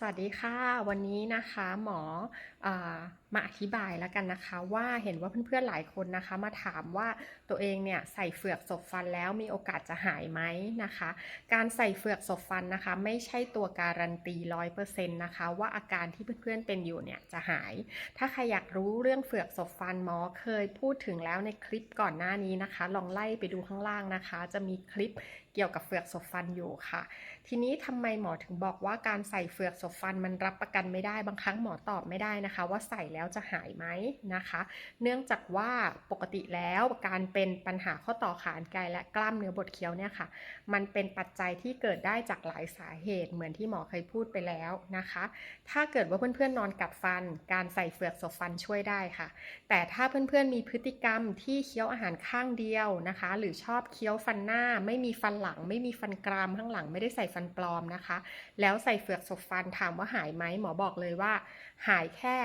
สวัสดีค่ะ วันนี้นะคะหมออมาอธิบายแล้วกันนะคะ ว่าเห็นว่าเพื่อนๆหลายคนนะคะ มาถามว่าตัวเองเนี่ยใส่เฟือกศพฟันแล้วมีโอกาสจะหายไหมนะคะ การใส่เฟือกศพฟันนะคะ ไม่ใช่ตัวการันตีร้อยเปอร์เซ็นต์นะคะ ว่าอาการที่เพื่อนๆเป็นอยู่เนี่ยจะหาย ถ้าใครอยากรู้เรื่องเฟือกศพฟันหมอเคยพูดถึงแล้วในคลิปก่อนหน้านี้นะคะ ลองไล่ไปดูข้างล่างนะคะ จะมีคลิปเกี่ยวกับเฟือกศพฟันอยู่ค่ะ ทีนี้ทำไมหมอถึงบอกว่าการใส่เฟือกศพฟันมันรับประกันไม่ได้บางครั้งหมอตอบไม่ได้นะคะ ว่าใส่แล้วแล้วจะหายไหมนะคะ เนื่องจากว่าปกติแล้วการเป็นปัญหาข้อต่อขานไกลและกล้ามเนื้อบดเคี้ยวเนี่ยค่ะ มันเป็นปัจจัยที่เกิดได้จากหลายสาเหตุเหมือนที่หมอเคยพูดไปแล้วนะคะ ถ้าเกิดว่าเพื่อนๆนอนกัดฟัน การใส่เฟือกศพฟันช่วยได้ค่ะ แต่ถ้าเพื่อนๆมีพฤติกรรมที่เคี้ยวอาหารข้างเดียวนะคะ หรือชอบเคี้ยวฟันหน้า ไม่มีฟันหลัง ไม่มีฟันกรามข้างหลังไม่ได้ใส่ฟันปลอมนะคะ แล้วใส่เฟือกศพฟันถามว่าหายไหมหมอบอกเลยว่า หายแค่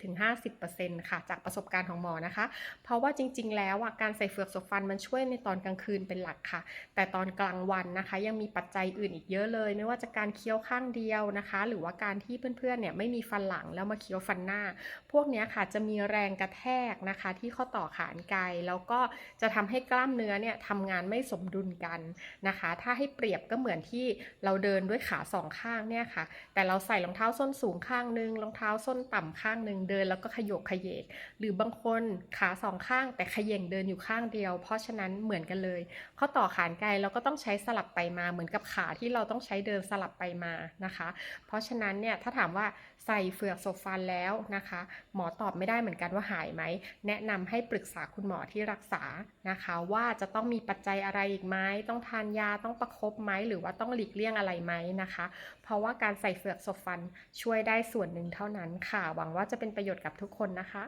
30-50%ค่ะ จากประสบการณ์ของหมอนะคะ เพราะว่าจริง ๆ แล้วอะการใส่เฟือกศพฟันมันช่วยในตอนกลางคืนเป็นหลักค่ะ แต่ตอนกลางวันนะคะ ยังมีปัจจัยอื่นอีกเยอะเลย ไม่ว่าจะการเคี้ยวข้างเดียวนะคะ หรือว่าการที่เพื่อนๆเนี่ยไม่มีฟันหลังแล้วมาเคี้ยวฟันหน้า พวกนี้ค่ะจะมีแรงกระแทกนะคะ ที่ข้อต่อขานไกลแล้วก็จะทำให้กล้ามเนื้อเนี่ยทำงานไม่สมดุลกันนะคะ ถ้าให้เปรียบก็เหมือนที่เราเดินด้วยขาสองข้างเนี่ยค่ะ แต่เราใส่รองเท้าส้นสูงข้างนึงรองเท้าส้นต่ำข้างนึงเดินแล้วก็ขยกขยเยกหรือบางคนขาสองข้างแต่ขย่งเดินอยู่ข้างเดียว เพราะฉะนั้นเหมือนกันเลยข้อต่อขานไกลเราก็ต้องใช้สลับไปมาเหมือนกับขาที่เราต้องใช้เดินสลับไปมานะคะ เพราะฉะนั้นเนี่ยถ้าถามว่าใส่เฟือกโซฟันแล้วนะคะ หมอตอบไม่ได้เหมือนกันว่าหายไหมแนะนำให้ปรึกษาคุณหมอที่รักษานะคะ ว่าจะต้องมีปัจจัยอะไรอีกไหมต้องทานยาต้องประคบไหมหรือว่าต้องหลีกเลี่ยงอะไรไหมนะคะ เพราะว่าการใส่เฟือกโซฟันช่วยได้ส่วนหนึ่งเท่านั้นค่ะหวังว่าจะเป็นประโยชน์กับทุกคนนะคะ